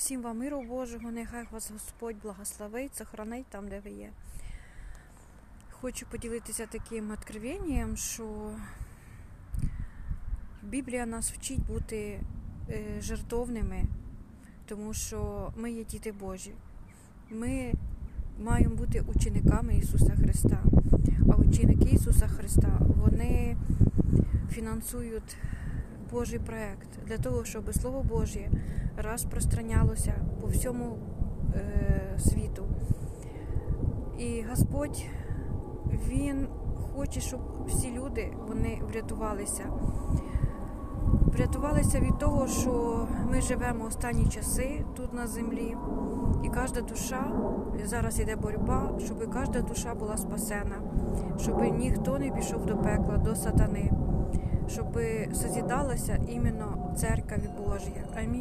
Всім вам миру Божого, нехай вас Господь благословить, сохранить там, де ви є. Хочу поділитися таким откровенням, що Біблія нас вчить бути е, жертовними, тому що ми є діти Божі. Ми маємо бути учениками Ісуса Христа. А ученики Ісуса Христа вони фінансують Божий проект для того, щоб Слово Божє розпространялося по всьому е, світу. І Господь Він хоче, щоб всі люди вони врятувалися. Врятувалися від того, що ми живемо останні часи тут на землі, і кожна душа зараз іде боротьба, щоб кожна душа була спасена, щоб ніхто не пішов до пекла, до сатани, щоб созідалася іменно церкві Божія, Амінь.